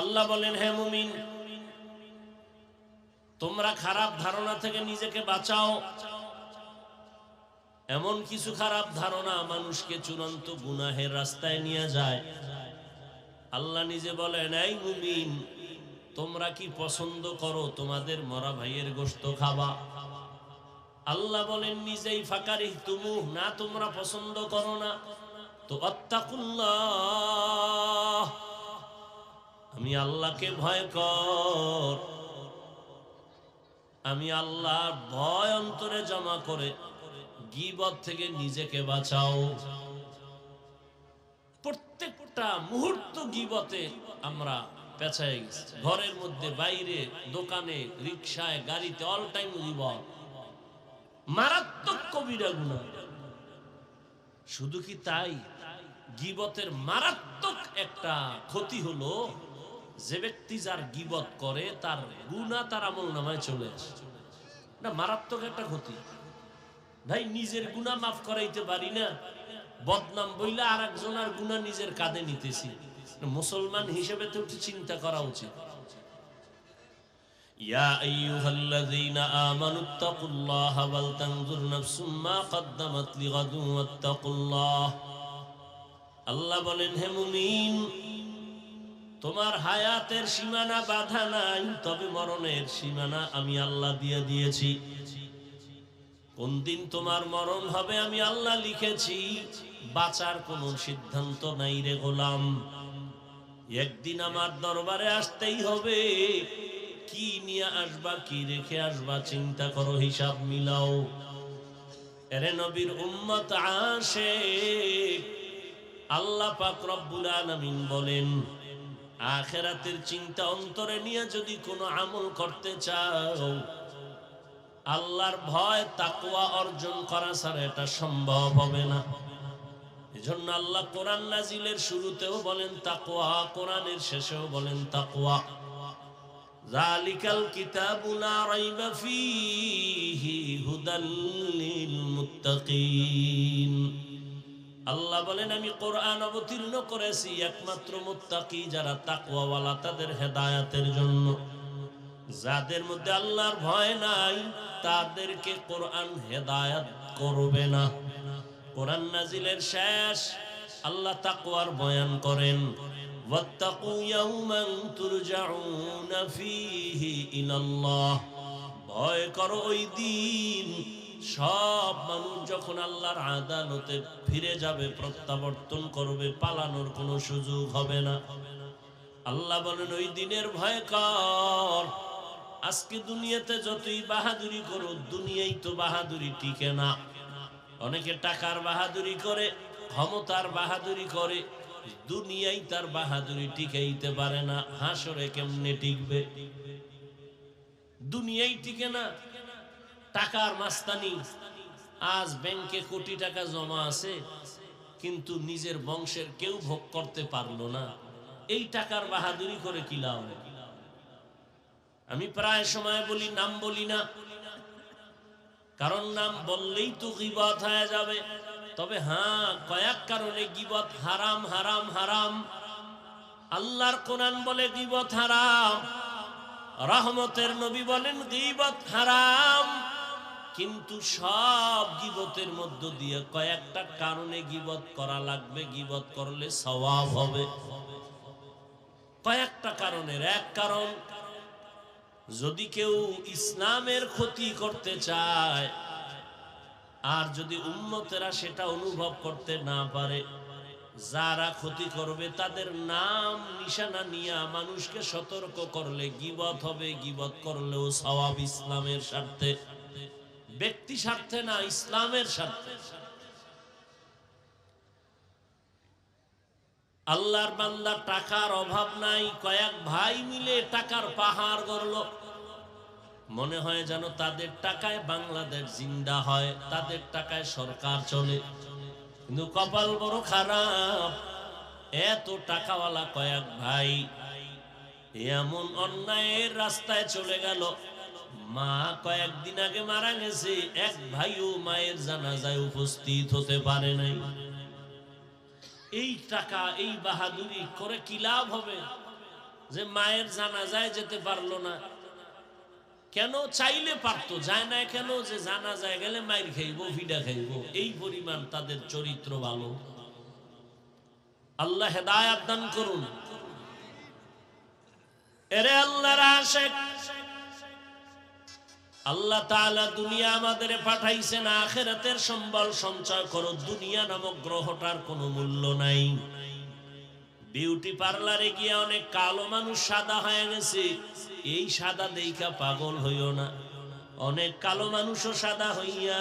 আল্লাহ বলেন, হে মুমিন, তোমরা খারাপ ধারণা থেকে নিজেকে বাঁচাও। এমন কিছু খারাপ ধারণা মানুষকে চূড়ান্ত গুনাহের রাস্তায় নিয়ে যায়। আল্লাহ নিজে বলেন, এই মুমিন, তোমরা কি পছন্দ করো তোমাদের মরা ভাইয়ের গোস্ত খাবা আল্লাহ বলেন, নিজেই ফাঁকারি তুমু না তোমরা পছন্দ করো না। তো অত্তাকুল্লাহ আমি আল্লাহকে ভয় কর। আমি আল্লাহর ভয় অন্তরে জমা করে গিবত থেকে নিজেকে বাঁচাও। প্রত্যেকটা মুহূর্ত গিবতে আমরা পেছায় গেছি। ঘরের মধ্যে, বাইরে, দোকানে রিক্সায় গাড়িতে অল টাইম গিবত। মারাত্মক কবিরা গুণা। শুধু কি তাই? গিবতের মারাত্মক একটা ক্ষতি হলো যে ব্যক্তি যার গিবত করে তার গুণা তার আমল নামায় চলে আসে না মারাত্মক একটা ক্ষতি ভাই নিজের গুণা মাফ করাইতে পারি না বদনাম বইলা আর একজনের গুণা নিজের কাঁধে নিতেছি মুসলমান হিসেবে তো একটু চিন্তা করা উচিত يا أيها الذين آمنوا اتقوا الله ولتنظر نفس ما قدمت لغد واتقوا الله আল্লাহ বলেন হে মুমিন তোমার হায়াতের সীমানা বাধা নাই, তবে মরণের সীমানা আমি আল্লাহ দিয়ে দিয়েছি। কোন দিন তোমার মরণ হবে আমি আল্লাহ লিখেছি। বাঁচার কোনো সিদ্ধান্ত নাই রে গোলাম। একদিন আমার দরবারে আসতেই হবে। কি নিয়ে আসবা, কি রেখে আসবা, চিন্তা করো, হিসাব মিলাও। এরে নবীর উম্মত আসে আল্লাহ পাক রব্বুল আলামিন বলেন আখেরাতের চিন্তা অন্তরে নিয়ে যদি কোনো আমল করতে চাও, আল্লাহর ভয়, তাকওয়া অর্জন করা ছাড়া এটা সম্ভব হবে না। এজন্য আল্লাহ কোরআন নাজিলের শুরুতেও বলেন, তাকওয়া, কোরআনের শেষেও বলেন, তাকওয়া। জালিকাল কিতাবু লা রাইবা ফীহি হুদাল লিল মুত্তাকিন। আল্লাহ বলেন, আমি কোরআন অবতীর্ণ করেছি একমাত্র মুত্তাকি যারা তাকওয়াওয়ালা, তাদের হেদায়াতের জন্য। যাদের মধ্যে আল্লাহর ভয় নাই, তাদেরকে কোরআন হেদায়াত করবে না। কোরআন নাজিলের শেষ, আল্লাহ তাকওয়ার বয়ান করেন, ওয়াত্তাকু ইয়াওমান তুরজাউনা ফীহি ভয় করো ওই দিন সব মানুষ যখন আল্লাহর আদালতে ফিরে যাবে, প্রত্যাবর্তন করবে, পালানোর কোনো সুযোগ হবে না। আল্লাহ বলেন, ওই দিনের ভয় কর। আজকে দুনিয়াতে যতই বাহাদুরি করো দুনিয়াই তো বাহাদুরি টিকে না। অনেকে টাকার বাহাদুরি করে, ক্ষমতার বাহাদুরি করে দুনিয়াই তার বাহাদুরি টিকাইতে পারে না। হাসরে কেমনে টিকবে? দুনিয়াই টিকে না। টাকার মাস্তানি। আজ ব্যাংকে কোটি টাকা জমা আছে, কিন্তু নিজের বংশের কেউ ভোগ করতে পারল না। এই টাকার বাহাদুরি করে কি লাভ? আমি প্রায় সময় বলি, নাম বলি না। কারণ নাম বললেই তো গিবত হয়ে যাবে। তবে হ্যাঁ কয়েক কারণে গিবত হারাম হারাম হারাম। আল্লাহর কোরআন বলে গিবত হারাম। রহমতের নবী বলেন গিবত হারাম। কিন্তু সব গিবতের মধ্য দিয়ে কয়েকটা কারণে গিবত করা লাগবে, গিবত করলে সওয়াব হবে। কয়েকটা কারণের। এক কারণ, যদি কেউ ইসলামের ক্ষতি করতে চায়, আর যদি উন্মতেরা সেটা অনুভব করতে না পারে, যারা ক্ষতি করবে তাদের নাম, নিশানা নিয়ে মানুষকে সতর্ক করলে গিবত হবে, গিবত করলেও সওয়াব ইসলামের স্বার্থে। ব্যক্তি স্বার্থে না, ইসলামের স্বার্থে। আল্লাহর বান্দা টাকার অভাব নাই, কয়েক ভাই মিলে টাকার পাহাড় গড়ল। মনে হয় যেন তাদের টাকায় বাংলাদেশ জিন্দা হয়, তাদের টাকায় সরকার চলে। কিন্তু কপাল বড় খারাপ, এত টাকাওয়ালা কয়েক ভাই, এমন অন্যায়ের রাস্তায় চলে গেল। মা কয়েকদিন আগে মারা গেছে, এক ভাইও মায়ের জানাজায় উপস্থিত হতে পারে নাই। এই টাকা, এই বাহাদুরি করে কি লাভ হবে? যে মায়ের জানা যায় যেতে পারল না। কেন চাইলে পারতো, যায় না কেন যে জানা যায় গেলে মায়ের খাইব, ফিডা খাইব। এই পরিমাণ তাদের চরিত্র ভালো। আল্লাহ হেদায়াত দান করুন। এরে আল্লাহর আশেক আল্লাহ তাআলা দুনিয়া আমাদের পাঠাইছেন, আখেরাতের সম্বল সঞ্চয় করো, দুনিয়া নামক গ্রহটার কোনো মূল্য নাই। বিউটি পার্লারে গিয়ে অনেক কালো মানুষ সাদা হয়ে গেছে, এই সাদা দেইখা পাগল হইও না। অনেক কালো মানুষও সাদা হইয়া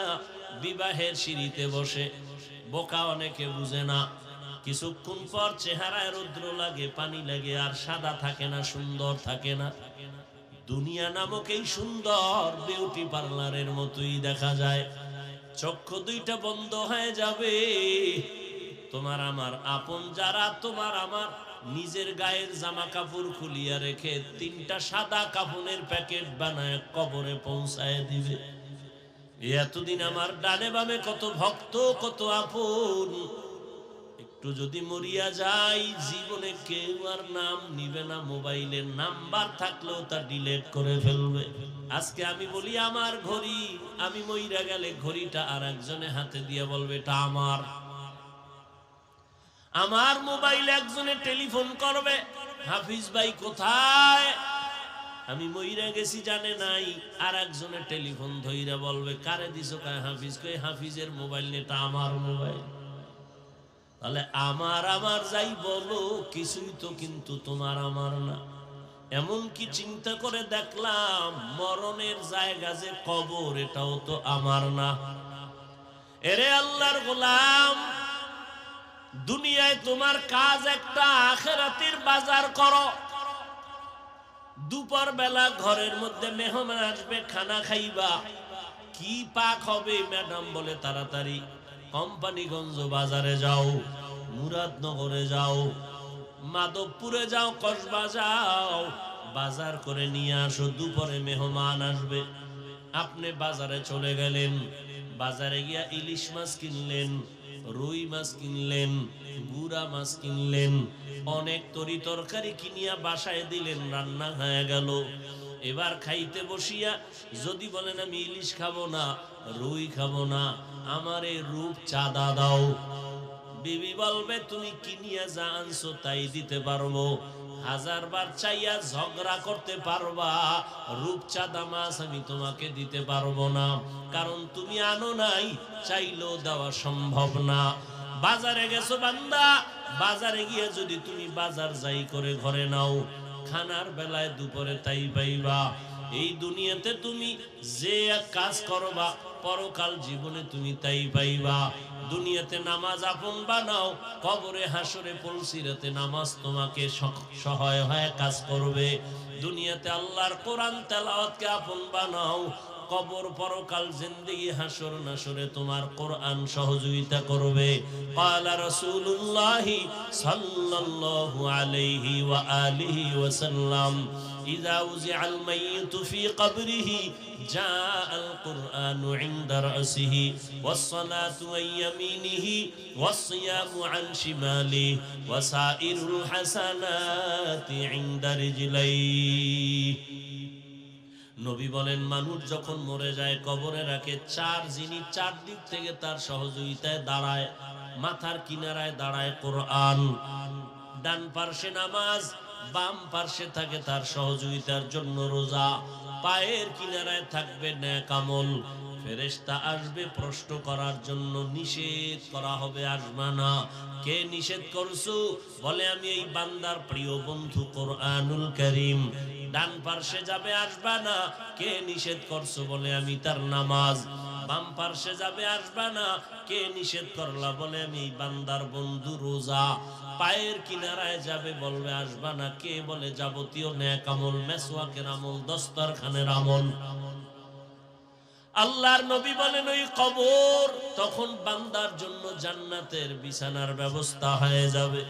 বিবাহের সিঁড়িতে বসে, বোকা অনেকে বুঝে না। কিছুক্ষণ পর চেহারায় রৌদ্র লাগে, পানি লাগে, আর সাদা থাকে না, সুন্দর থাকে না। দুনিয়া নামক এই সুন্দর বিউটি পার্লারের মতোই দেখা যায়। চক্ষু দুইটা বন্ধ হয়ে যাবে। তোমার আমার আপন যারা, তোমার আমার নিজের গায়ের জামা কাপড় খুলিয়া রেখে তিনটা সাদা কাপড়ের প্যাকেট বানায় কবরে পৌঁছায় দিবে। এতদিন আমার ডানে বামে কত ভক্ত, কত আপন। একটু যদি মরিয়া যাই, জীবনে কেউ আর নাম নিবে না, মোবাইলের নাম্বার থাকলেও তা ডিলেট করে ফেলবে। আজকে আমি বলি, আমার ঘড়ি। আমি মইরা গেলে ঘড়িটা আর একজনে হাতে দিয়ে বলবে, এটা আমার। আমার মোবাইল একজনে টেলিফোন করবে, হাফিজ ভাই কোথায়? আমি মইরা গেছি, জানে নাই। আর একজনে টেলিফোন ধইরা বলবে, কারে দিছো? কায়, হাফিজ। কই হাফিজের মোবাইল নেটা আমার মোবাইল। তাহলে আমার আমার যাই বলো, কিছুই তো কিন্তু তোমার আমার না। এমন কি চিন্তা করে দেখলাম, মরণের জায়গা যে কবর, এটাও তো আমার না। এরে আল্লাহর গোলাম, দুনিয়ায় তোমার কাজ একটা, আখেরাতির বাজার করো। দুপুর বেলা ঘরের মধ্যে মেহমান আসবে, খানা খাইবা। কি পাক হবে, ম্যাডাম বলে তাড়াতাড়ি। কোম্পানিগঞ্জ বাজারে যাও, মুরাদনগরে যাও, মাধবপুরে যাও, কসবা যাও, বাজার করে নিয়ে আসো, দুপুরে মেহমান আসবে। আপনি বাজারে চলে গেলেন, বাজারে গিয়া ইলিশ মাছ কিনলেন, রুই মাছ কিনলেন, গুড়া মাছ কিনলেন, অনেক তরি তরকারি কিনিয়া বাসায় দিলেন, রান্না হয়ে গেল। এবার খাইতে বসিয়া যদি বলেন আমি ইলিশ খাব না, রুই খাব না আমার এই রূপ চাঁদা দাও। বিবি বলবে, তুমি কিনিয়া যা আনছো তাই দিতে পারব। হাজার বার চাইয়া ঝগড়া করতে পারবা। রূপচাঁদা মাছ আমি তোমাকে দিতে পারব না। কারণ তুমি আনো নাই, চাইলেও দেওয়া সম্ভব না। বাজারে গেছো বান্দা, বাজারে গিয়ে যদি তুমি বাজার যাই করে ঘরে নাও, খানার বেলায় দুপুরে তাই পাইবা। এই দুনিয়াতে তুমি যে কাজ করবা পরকাল জীবনে তুমি তাই পাইবা। দুনিয়াতে নামাজ আপন বানাও, কবরে হাসরে পলসিরাতে নামাজ তোমাকে সহায় হয়ে কাজ করবে। দুনিয়াতে আল্লাহর কোরআন তেলাওয়াতকে আপন বানাও, কবর পরকাল জিন্দগি হাসর নাসরে তোমার কোরআন সহযোগিতা করবে। পালা রসুল্লাহি সাল্লাল্লাহু আলাইহি ওয়া আলিহি ওয়াসাল্লাম। إذا وزع الميت في قبره جاء القرآن عند رأسه والصلاة عن يمينه والصيام عن شماله وسائر الحسنات عند رجليه নবী বলেন মানুষ যখন মরে যায় কবরে রাখে চার জিনিস চার দিক থেকে তার সহযোগিতায় দাঁড়ায় মাথার কিনারায় দাঁড়ায় কোরআন ডান পার্শ্বে নামাজ বাম পার্শ্বে থাকে তার সহযোগিতার জন্য রোজা, পায়ের কিনারায় থাকবে ন্যাকামল ফেরেশতা আসবে প্রশ্ন করার জন্য, নিষেধ করা হবে আসবা কে নিষেধ করছ? বলে, আমি এই বান্দার প্রিয় বন্ধু কোরআনুল করিম। ডান পার্শ্বে যাবে আসবা না কে নিষেধ করছ? বলে, আমি তার নামাজ বাম পার্শ্বে যাবে, আসবা না। কে নিষেধ করলা বলে, আমি বান্দার বন্ধু, রোজা। পায়ের কিনারায় যাবে, বলবে, আসবা না। কে বলে, যাবতীয় ন্যাক আমল, মেসওয়াকের আমল, দস্তরখানের আমল। আল্লাহর নবী বলেন, ওই কবর তখন বান্দার জন্য জান্নাতের বিছানার ব্যবস্থা হয়ে যাবে।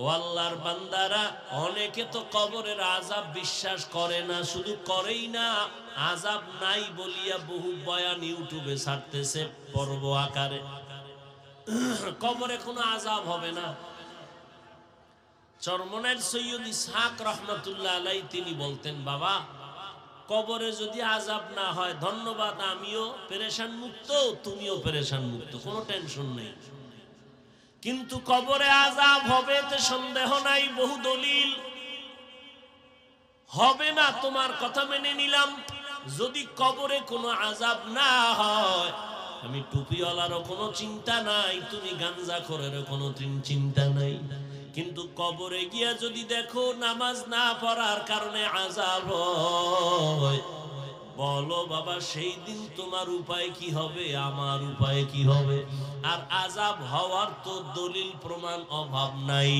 ও আল্লাহর বান্দারা, অনেকে তো কবরের আজাব বিশ্বাস করে না, শুধু করেই না আজাব নাই বলিয়া বহু বয়ান ইউটিউবে ছাড়তেছে পর্ব আকারে। কবরে কোনো আজাব হবে না। চরমনের সৈয়দ ইসহাক রহমতুল্লাহ আলাই তিনি বলতেন, বাবা, কবরে যদি আজাব না হয়, ধন্যবাদ, আমিও পেরেশান মুক্ত তুমিও পেরেশান মুক্ত কোনো টেনশন নেই। কিন্তু কবরে আজাব হবে তে সন্দেহ নাই, বহু দলিল। হবে না, তোমার কথা মেনে নিলাম। যদি কবরে কোনো আজাব না হয়, আমি টুপিওয়ালারও কোনো চিন্তা নাই, তুমি গাঞ্জা করেরও কোনো চিন- চিন্তা নাই। কিন্তু কবরে গিয়া যদি দেখো নামাজ না পড়ার কারণে আজাব হয়, বলো বাবা, সেই দিন তোমার উপায় কি হবে? আমার উপায় কি হবে? আর আজাব হওয়ার তো দলিল প্রমাণ অভাব নাই।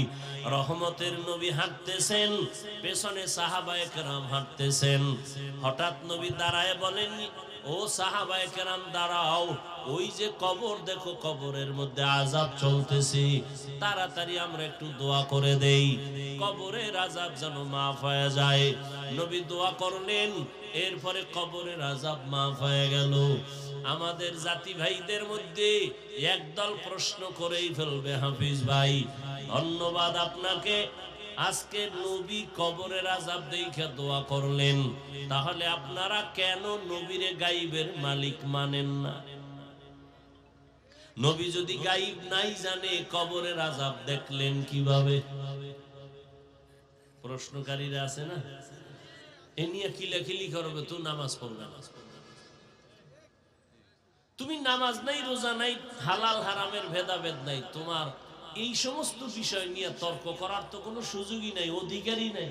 রহমতের নবী হাঁটতেছেন, পেছনে সাহাবায় কেরাম হাঁটতেছেন। হঠাৎ নবী দাঁড়ায় বলেন, ও সাহাবায় কেরাম দাঁড়াও। ওই যে কবর, দেখো কবরের মধ্যে আজাব চলতেছে। তাড়াতাড়ি আমরা একটু দোয়া করে দেই। কবরের আজাব যেন মাফ হয়ে যায়। নবী দোয়া করলেন, এরপরে কবরের আজাব মাফ হয়ে গেল। আমাদের জাতি ভাইদের মধ্যে একদল প্রশ্ন করেই ফেলবে, হাফিজ ভাই। ধন্যবাদ আপনাকে। আজকে নবী কবরের আজাব দেখে দোয়া করলেন। তাহলে আপনারা কেন নবীরে গাইবের মালিক মানেন না? নবী যদি গাইব নাই জানে, কবরের আজাব দেখলেন কীভাবে? প্রশ্নকারীরা আছে না? এ নিয়ে কিলাকিলি করবে? তো নামাজ পড়বে না। তুমি নামাজ নাই, রোজা নাই, হালাল, হারামের ভেদাভেদ নাই, তোমার এই সমস্ত বিষয় নিয়ে তর্ক করার তো কোনো সুযোগই নাই, অধিকারই নাই।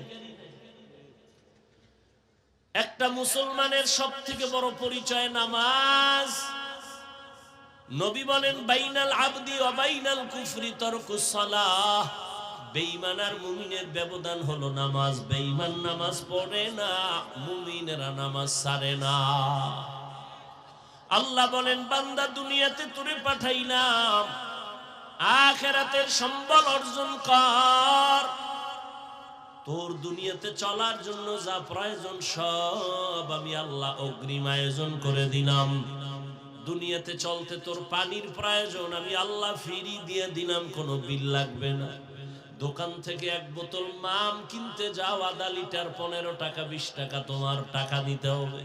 একটা মুসলমানের সব থেকে বড় পরিচয় নামাজ। নবী বলেন, বাইনাল আবদি অবাইনাল কুফরি তরকুস সালাহ। বেঈমান আর মুমিনের ব্যবধান হলো নামাজ। বেঈমান নামাজ পড়ে না, মুমিনেরা নামাজ সারে না। আল্লাহ বলেন, বান্দা দুনিয়াতে তোরে পাঠাইলাম, আখেরাতের সম্বল অর্জন কর। তোর দুনিয়াতে চলার জন্য যা প্রয়োজন সব আমি আল্লাহ অগ্রিম আয়োজন করে দিলাম। দুনিয়াতে চলতে তোর পানির প্রয়োজন, আমি আল্লাহ ফিরি দিয়ে দিলাম, কোনো বিল লাগবে না। দোকান থেকে এক বোতল মাম কিনতে যাও, আধা লিটার পনেরো টাকা, বিশ টাকা, তোমার টাকা দিতে হবে।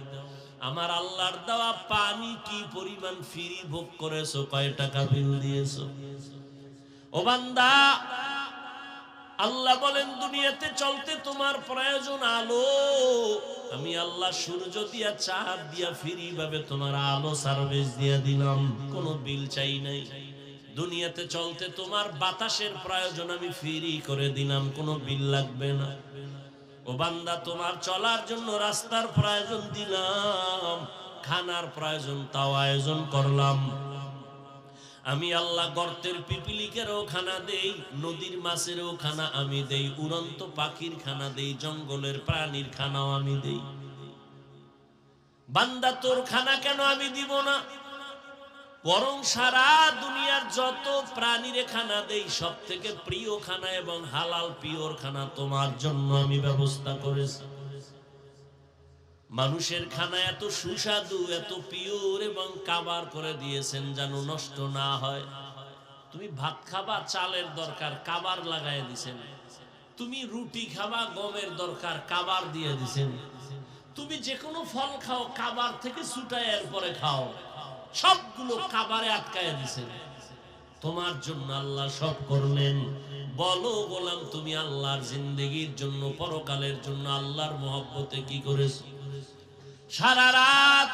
আমার আল্লাহর দেওয়া পানি কি পরিমাণ ফিরি ভোগ করেছ, কয় টাকা বিল দিয়েছ? ও বান্দা আল্লাহ বলেন, দুনিয়াতে চলতে তোমার প্রয়োজন আলো। আমি আল্লাহ সূর্য দিয়া, চাঁদ দিয়া ফিরি ভাবে তোমার আলো সার্ভিস দিয়া দিলাম। কোনো বিল চাই নাই। দুনিয়াতে চলতে তোমার বাতাসের প্রয়োজন আমি ফ্রি করে দিলাম। কোনো বিল লাগবে না। ও বান্দা, তোমার চলার জন্য রাস্তার প্রয়োজন দিলাম। খানার প্রয়োজন তাও আয়োজন করলাম। আমি আল্লাহ গর্তের পিপিলিকেরও খানা দেই, নদীর মাছেরও খানা আমি দেই, উড়ন্ত পাখির খানা দেই, জঙ্গলের প্রাণীর খানাও আমি দেই। বান্দা তোর খানা কেন আমি দিব না? বরং সারা দুনিয়ার যত প্রাণীর খানা দেই সব থেকে প্রিয় খানা এবং হালাল পিওর খানা তোমার জন্য আমি ব্যবস্থা করেছি। মানুষের খানা এত সুস্বাদু, এত পিওর এবং কাবার করে দিয়েছেন যেন নষ্ট না হয়। তুমি ভাত খাবা, চালের দরকার, কাবার লাগাই দিছেন। তুমি রুটি খাবা, গমের দরকার, কাবার দিয়ে দিছেন। তুমি যে কোনো ফল খাও, কাবার থেকে ছুটায় এরপরে খাও। সবগুলো কাবারে আটকায় দিছেন। তোমার জন্য আল্লাহ সব করলেন। বলো বললাম তুমি আল্লাহর জিন্দগির জন্য, পরকালের জন্য আল্লাহর মহব্বতে কি করেছ? সারা রাত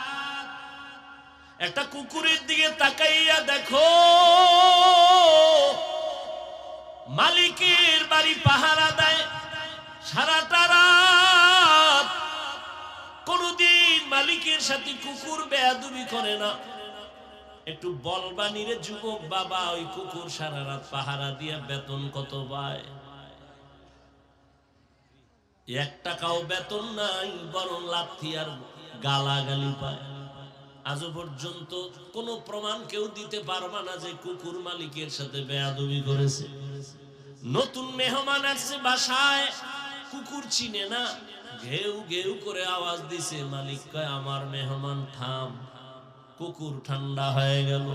একটা কুকুরের দিকে তাকাইয়া দেখো। মালিকের বাড়ি পাহারা দেয় সারাটা রাত। কোনদিন মালিকের সাথে কুকুর বেয়াদুবি করে না। একটু বলবানি রে যুবক বাবা, ওই কুকুর সারা রাত পাহারা দিয়া বেতন কত পায়? এক টাকাও বেতন নাই, বরং লাথি আর গালাগালি পায়। আজও পর্যন্ত কোনো প্রমাণ কেউ দিতে পারবা না যে কুকুর মালিকের সাথে বেয়াদবি করেছে। নতুন মেহমান আসছে বাসায়, কুকুর চিনে না। ঘেউ ঘেউ করে আওয়াজ দিছে, মালিক কয়, আমার মেহমান, থাম। কুকুর ঠান্ডা হয়ে গেল।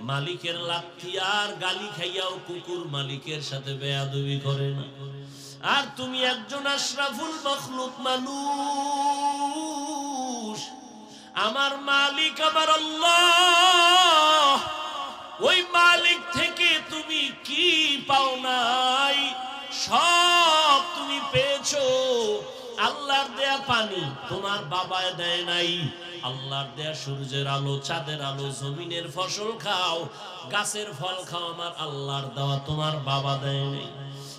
মালিকের লাথি আর গালি খাইয়াও কুকুর মালিকের সাথে বেয়াদবি করে না। আর তুমি একজন আশরাফুল মখলুক মানুষ। আমার মালিক আমার আল্লাহ। ওই মালিক থেকে তুমি কি পাও নাই? সব তুমি পেয়েছ। আল্লাহর দেয়া পানি তোমার বাবায় দেয় নাই। আল্লাহর দেয়া সূর্যের আলো, চাঁদের আলো, জমিনের ফসল খাও, গাছের ফল খাও আমার আল্লাহর দেওয়া তোমার বাবা দেয় নাই।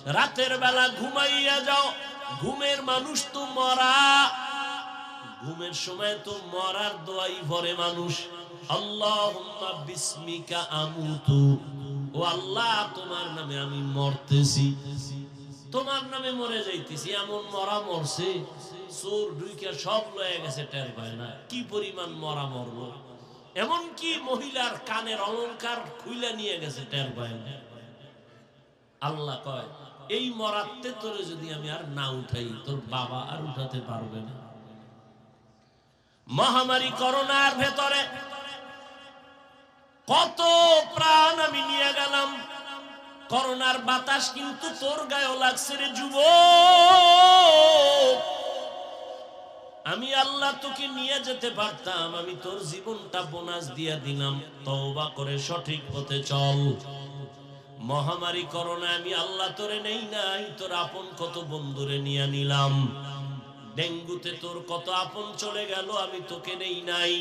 রাতের বেলা ঘুমাইয়া যাও, ঘুমের মানুষ তো মরা। ঘুমের সময় তো মরার দোয়াই ভরে মানুষ। আল্লাহুম্মা বিসমিকা আমুতু। ও আল্লাহ, তোমার নামে আমি মরতেছি। তোমার নামে মরে যাইতেছি, এমন মরা মরছে। চোর সব লয়ে গেছে, টের পায় না। কি পরিমাণ মরা মরলো এমন কি মহিলার কানের অলংকার খুইলা নিয়ে গেছে, টের পায় না। আল্লাহ কয়, এই মরাতে তোরে যদি আমি আর না উঠাই, তোর বাবা আর উঠাতে পারবে না। মহামারী করোনার ভেতরে কত প্রাণ আমি নিয়ে গেলাম। করোনার বাতাস কিন্তু তোর গায়েও লাগছে রে যুব আমি আল্লাহ তোকে নিয়ে যেতে পারতাম, আমি তোর জীবনটা বোনাস দিয়া দিলাম। তওবা করে সঠিক পথে চল। মহামারী করোনা আমি আল্লাহ তোরে নেই নাই, তোর আপন কত বন্ধুরে নিয়ে নিলাম। ডেঙ্গুতে তোর কত আপন চলে গেল, আমি তোকে নেই নাই।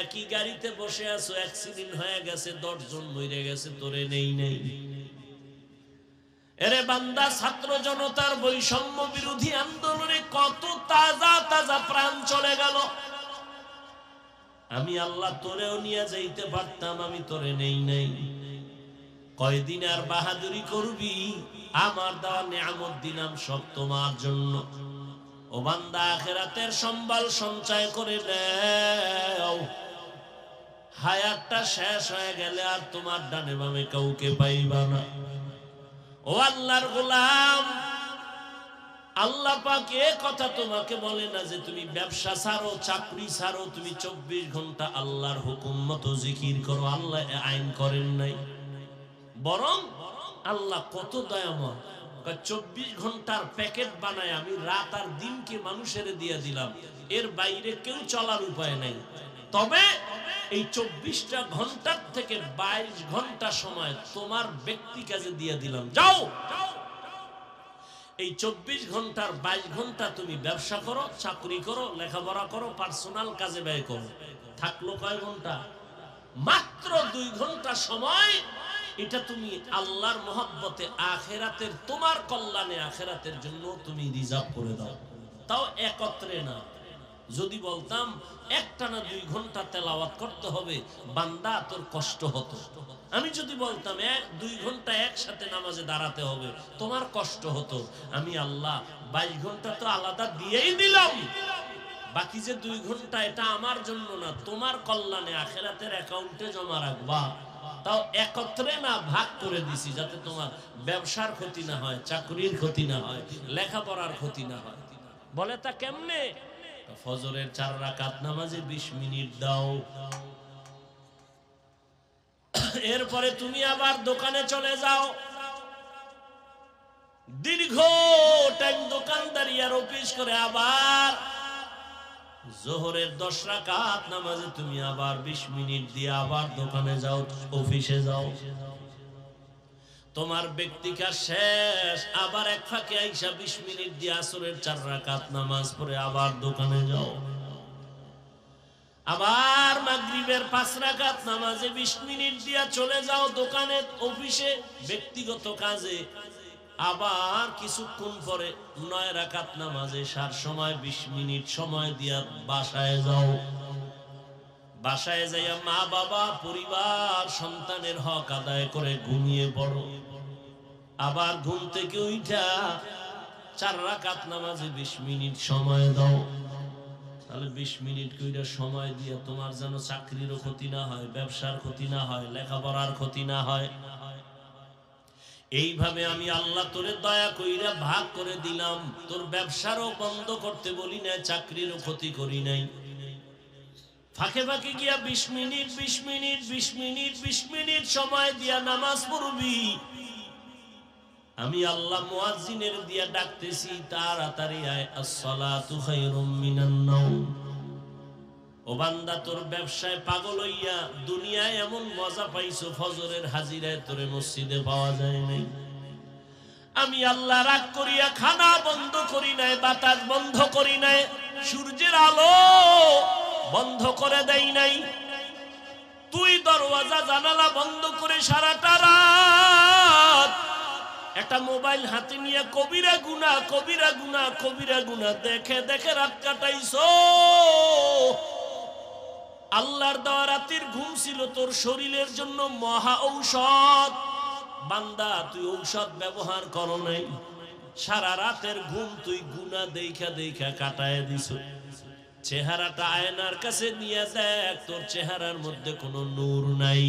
একই গাড়িতে বসে আছো অ্যাক্সিডেন্ট হয়ে গেছে, দশজন মরে গেছে, তোরে নেই নেই। এরে বান্দা, ছাত্র জনতার বৈষম্য বিরোধী আন্দোলনে কত তাজা তাজা প্রাণ চলে গেল। আমি আল্লাহ তোরেও নিয়ে যাইতে পারতাম, আমি তোরে নেই নাই। কয়দিন আর বাহাদুরি করবি? আমার দেওয়া নিয়ামত দিলাম সব তোমার জন্য। সম্বল সঞ্চয় হায়াতটা শেষ হয়ে গেলে আর তোমার ডানে বামে কাউকে পাইবা না। ও আল্লাহর গোলাম, আল্লাহ পাক এ কথা তোমাকে বলে না যে তুমি ব্যবসা ছাড়ো, চাকরি ছাড়ো, তুমি চব্বিশ ঘণ্টা আল্লাহর হুকুম মতো জিকির করো, আল্লাহ আইন করেন নাই। বরং আল্লাহ কত দয়াময়। চব্বিশ ঘণ্টার প্যাকেট বানায় আমি রাত আর দিনকে মানুষের দিয়ে দিলাম। এর বাইরে কেউ চলার উপায় নাই। তবে এই চব্বিশটা ঘণ্টার থেকে বাইশ ঘণ্টা সময় তোমার ব্যক্তি কাজে দিয়ে দিলাম। যাও! এই চব্বিশ ঘণ্টার বাইশ ঘণ্টা তুমি ব্যবসা করো, চাকরি করো, লেখাপড়া করো পার্সোনাল কাজে ব্যয় করো। থাকল কয় ঘণ্টা? মাত্র দুই ঘণ্টা সময় এটা তুমি আল্লাহর মহব্বতে আখেরাতের, তোমার কল্যাণে আখেরাতের জন্য তুমি রিজার্ভ করে দাও। তাও একত্রে না। যদি বলতাম, একটা না দুই ঘণ্টা তেলাওয়াত করতে হবে, বান্দা তোর কষ্ট হতো। আমি যদি বলতাম, এক, দুই ঘণ্টা একসাথে নামাজে দাঁড়াতে হবে, তোমার কষ্ট হতো। আমি আল্লাহ, বাইশ ঘণ্টা তো আলাদা দিয়েই দিলাম। বাকি যে দুই ঘণ্টা, এটা আমার জন্য না, তোমার কল্যাণে আখেরাতের অ্যাকাউন্টে জমা রাখবা। তাও একত্রে না ভাগ করে দিছি যাতে তোমার ব্যবসার ক্ষতি না হয়, চাকরির ক্ষতি না হয়, লেখাপড়ার ক্ষতি না হয়। বলে তা কেমনে? ফজরের চার রাকাত নামাজে বিশ মিনিট দাও। এরপরে তুমি আবার দোকানে চলে যাও। দীর্ঘ টাইম দোকানদারি আর অফিস করে আবার জোহরের দশ রাকাত নামাজে তুমি আবার বিশ মিনিট দিয়ে আবার দোকানে যাও, অফিসে যাও। তোমার ব্যক্তিকা শেষ, আবার এক ফাঁকে আইসা বিশ মিনিট দিয়ে আসরের চার রাকাত নামাজ পড়ে আবার দোকানে যাও। আবার মাগরিবের পাঁচ রাকাত নামাজে বিশ মিনিট দিয়া চলে যাও দোকানে, অফিসে, ব্যক্তিগত কাজে। আবার কিছুক্ষণ পরে নয় রাকাত নামাজে সার সময়, বিশ মিনিট সময় দিয়া বাসায় যাও। বাসায় যাইয়া মা বাবা, পরিবার, সন্তানের হক আদায় করে ঘুমিয়ে পড়ো। আবার ঘুম থেকে উঠা চার রাকাত নামাজে বিশ মিনিট সময় দাও। তাহলে বিশ মিনিট কইরা সময় দিয়ে তোমার যেন চাকরিরও ক্ষতি না হয়, ব্যবসার ক্ষতি না হয়, লেখাপড়ার ক্ষতি না হয়। এইভাবে আমি আল্লাহ তোরে দয়া কইরা ভাগ করে দিলাম। তোর ব্যবসারও বন্ধ করতে বলি না চাকরিরও ক্ষতি করি নাই। ফাঁকে ফাঁকে গিয়া বিশ মিনিট বিশ মিনিট বিশ মিনিট বিশ মিনিট সময় দিয়া নামাজ পড়বি। আমি আল্লাহ মুয়াজ্জিনের দিয়া ডাকতেছি, তাড়াতাড়ি আয়, আসসালাতু খায়রুম মিনান ও বান্দা, তোর ব্যবসায় পাগল হইয়া দুনিয়ায় এমন মজা পাইছো, ফজরের হাজিরায় তোরে মসজিদে পাওয়া যায় নাই। আমি আল্লাহ রাগ করিয়া খানা বন্ধ করি নাই, বাতাস বন্ধ করি নাই, সূর্যের আলো বন্ধ করে দেই নাই। তুই দরওয়াজা, জানালা বন্ধ করে সারাটা রাত একটা মোবাইল হাতে নিয়ে কবিরা গুনা কবিরা গুনা কবিরা গুনা দেখে দেখে রাত কাটাইছো। আল্লাহর দেওয়া রাতের ঘুম ছিল তোর শরীরের জন্য মহা ঔষধ। বান্দা, তুই ঔষধ ব্যবহার কর নাই। সারা রাতের ঘুম তুই গুনা দেখা দেখা কাটায় দিছ চেহারাটা আয়নার কাছে নিয়ে দেখ, তোর চেহারার মধ্যে কোনো নূর নাই।